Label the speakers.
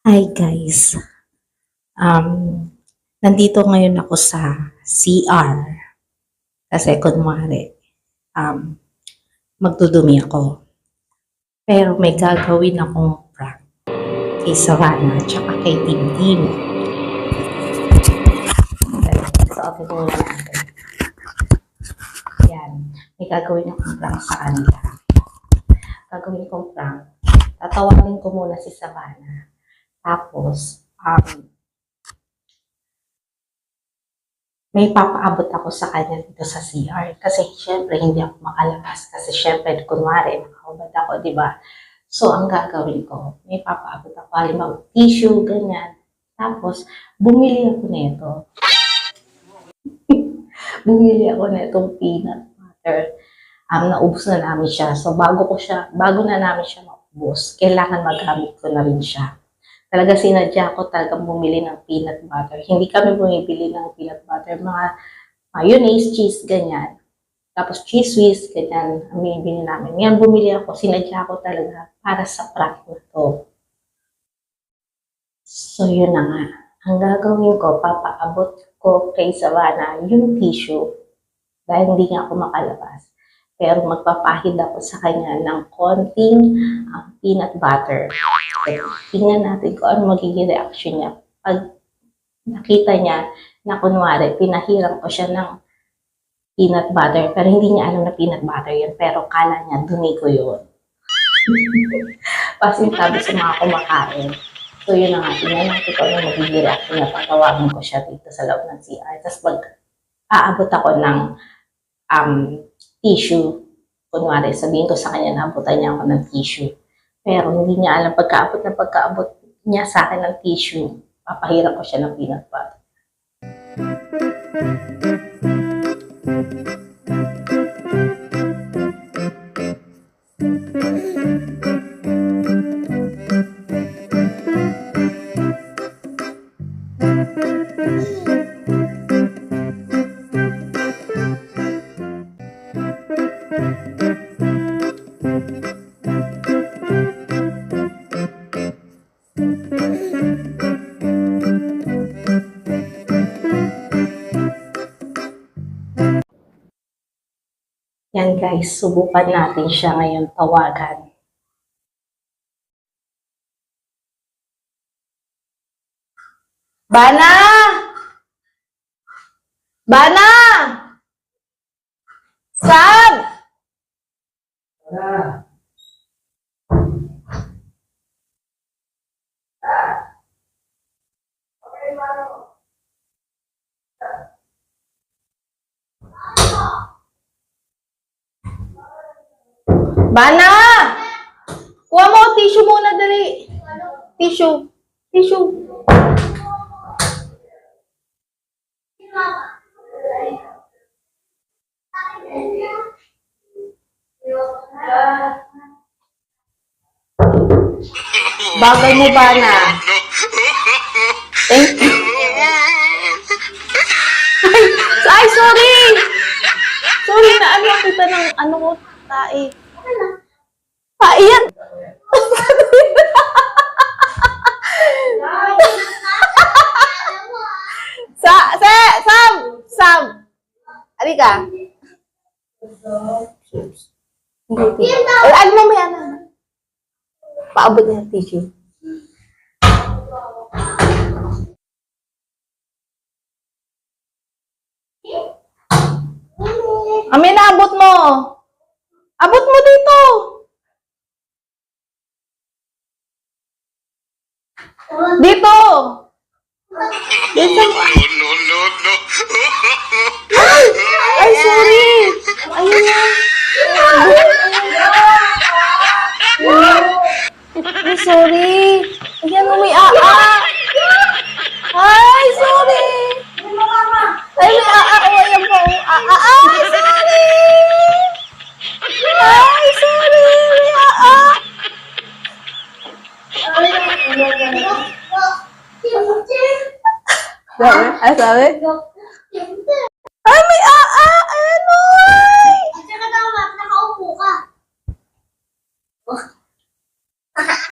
Speaker 1: Hi guys. Um, nandito ngayon ako sa CR. Kasi kunwari, um, magdudumi ako. Pero may gagawin akong prank kay Savannah at saka kay Tim Tim. So, okay muna natin. Yan. May gagawin akong prank sa kanila. Gagawin kong prank. Tatawanin ko muna si Savannah. Tapos, um, may papaabot ako sa kanya dito sa CR. Kasi syempre, hindi ako makalabas. Kasi syempre, kunwari, nakahubad ako, di ba? So, ang gagawin ko, may papaabot ako. Halimbawa, tissue, ganyan. Tapos, bumili ako nito. bumili ako nitong peanut butter. Um, naubos na namin siya. So, bago ko siya, bago na namin siya maubos, kailangan magamit ko na rin siya talaga sinadya ko talagang bumili ng peanut butter. Hindi kami bumibili ng peanut butter, mga mayonnaise, cheese, ganyan. Tapos cheese whiz, ganyan, ang binibili namin. Yan, bumili ako, sinadya ko talaga para sa prank na to. So, yun na nga. Ang gagawin ko, papaabot ko kay Savannah yung tissue dahil hindi nga ako makalabas. Pero magpapahid ako sa kanya ng konting um, peanut butter. Tingnan natin kung ano magiging reaction niya. Pag nakita niya na kunwari, pinahiram ko siya ng peanut butter, pero hindi niya alam na peanut butter yun, pero kala niya, dumi ko yun. Pasintabi sa mga kumakain. So yun na nga, tingnan natin kung ano magiging reaction niya. Patawagin ko siya dito sa loob ng CR. Tapos pag aabot ako ng um, tissue, kunwari, sabihin ko sa kanya na abutan niya ako ng tissue. Pero hindi niya alam pagkaabot na pagkaabot niya sa akin ng tissue, papahirap ko siya ng peanut butter. Yan guys, subukan natin siya ngayon tawagan. Bana! Bana! Sam! Bana! Kuha mo tissue muna dali. Tissue. Tissue. Bagay mo, Bana. Thank you. Ay, sorry! Sorry na ano kita ng ano ko, tae. Tae yan! Sa, sa, Sam! Sam! Tito. Ay, ano mamaya na. Paabot niya tissue. Amin, abot mo. Abot mo dito. Dito. Dito.
Speaker 2: no, no, no.
Speaker 1: ¿Sabe? ¿Sabe?